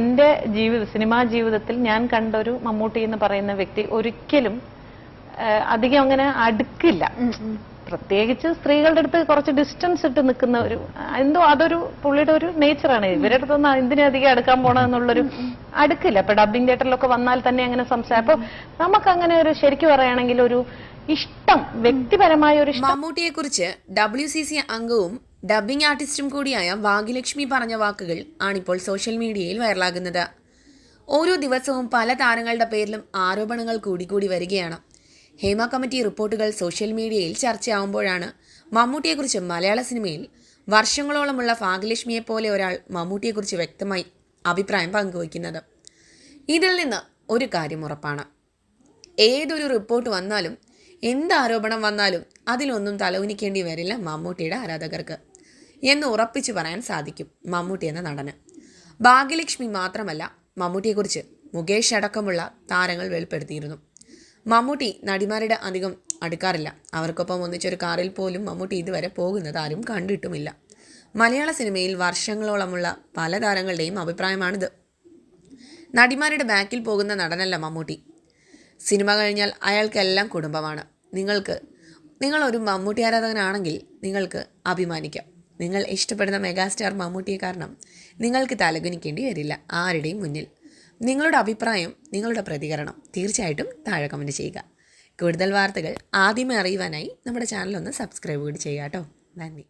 എന്റെ ജീവിത സിനിമാ ജീവിതത്തിൽ ഞാൻ കണ്ട ഒരു മമ്മൂട്ടി എന്ന് പറയുന്ന വ്യക്തി ഒരിക്കലും അധികം അങ്ങനെ അടുക്കില്ല. പ്രത്യേകിച്ച് സ്ത്രീകളുടെ അടുത്ത് കുറച്ച് ഡിസ്റ്റൻസ് ഇട്ട് നിൽക്കുന്ന ഒരു എന്തോ അതൊരു പുള്ളിയുടെ ഒരു നേച്ചറാണ് ഇവരുടെ അടുത്തൊന്നും എന്തിനധികം അടുക്കാൻ പോണെന്നുള്ളൊരു അടുക്കില്ല. ഇപ്പൊ ഡബിംഗ് തിയേറ്ററിലൊക്കെ വന്നാൽ തന്നെ അങ്ങനെ സംസാരം അപ്പൊ നമുക്കങ്ങനെ ഒരു ശരിക്കും പറയുകയാണെങ്കിൽ ഒരു ഇഷ്ടം വ്യക്തിപരമായ ഒരു മമ്മൂട്ടിയെ കുറിച്ച് ഡബ്ല്യു സി സി അംഗവും ഡബ്ബിംഗ് ആർട്ടിസ്റ്റും കൂടിയായ ഭാഗ്യലക്ഷ്മി പറഞ്ഞ വാക്കുകൾ ആണിപ്പോൾ സോഷ്യൽ മീഡിയയിൽ വൈറലാകുന്നത്. ഓരോ ദിവസവും പല താരങ്ങളുടെ പേരിലും ആരോപണങ്ങൾ കൂടിക്കൂടി വരികയാണ്. ഹേമ കമ്മിറ്റി റിപ്പോർട്ടുകൾ സോഷ്യൽ മീഡിയയിൽ ചർച്ചയാവുമ്പോഴാണ് മമ്മൂട്ടിയെക്കുറിച്ച് മലയാള സിനിമയിൽ വർഷങ്ങളോളമുള്ള ഭാഗ്യലക്ഷ്മിയെ പോലെ ഒരാൾ മമ്മൂട്ടിയെക്കുറിച്ച് വ്യക്തമായി അഭിപ്രായം പങ്കുവയ്ക്കുന്നത്. ഇതിൽ നിന്ന് ഒരു കാര്യം ഉറപ്പാണ്. ഏതൊരു റിപ്പോർട്ട് വന്നാലും എന്ത് ആരോപണം വന്നാലും അതിലൊന്നും തലവുനിക്കേണ്ടി വരില്ല മമ്മൂട്ടിയുടെ ആരാധകർക്ക്. എന്ന് ഉറപ്പിച്ചു പറയാൻ സാധിക്കും മമ്മൂട്ടി എന്ന നടന്. ഭാഗ്യലക്ഷ്മി മാത്രമല്ല മമ്മൂട്ടിയെക്കുറിച്ച് മുകേഷ് അടക്കമുള്ള താരങ്ങൾ വെളിപ്പെടുത്തിയിരുന്നു. മമ്മൂട്ടി നടിമാരുടെ അധികം അടുക്കാറില്ല. അവർക്കൊപ്പം ഒന്നിച്ചൊരു കാറിൽ പോലും മമ്മൂട്ടി ഇതുവരെ പോകുന്നത് ആരും കണ്ടിട്ടുമില്ല. മലയാള സിനിമയിൽ വർഷങ്ങളോളമുള്ള പല താരങ്ങളുടെയും അഭിപ്രായമാണിത്. നടിമാരുടെ ബാക്കിൽ പോകുന്ന നടനല്ല മമ്മൂട്ടി. സിനിമ കഴിഞ്ഞാൽ അയാൾക്കെല്ലാം കുടുംബമാണ്. നിങ്ങൾക്ക് നിങ്ങളൊരു മമ്മൂട്ടി ആരാധകനാണെങ്കിൽ നിങ്ങൾക്ക് അഭിമാനിക്കാം. നിങ്ങൾ ഇഷ്ടപ്പെടുന്ന മെഗാസ്റ്റാർ മമ്മൂട്ടിയെ കാരണം നിങ്ങൾക്ക് തലകുനിക്കേണ്ടി വരില്ല ആരുടെയും മുന്നിൽ. നിങ്ങളുടെ അഭിപ്രായം നിങ്ങളുടെ പ്രതികരണം തീർച്ചയായിട്ടും താഴെ കമന്റ് ചെയ്യുക. കൂടുതൽ വാർത്തകൾ ആദ്യമേ അറിയുവാനായി നമ്മുടെ ചാനൽ ഒന്ന് സബ്സ്ക്രൈബ് കൂടി ചെയ്യുക കേട്ടോ. നന്ദി.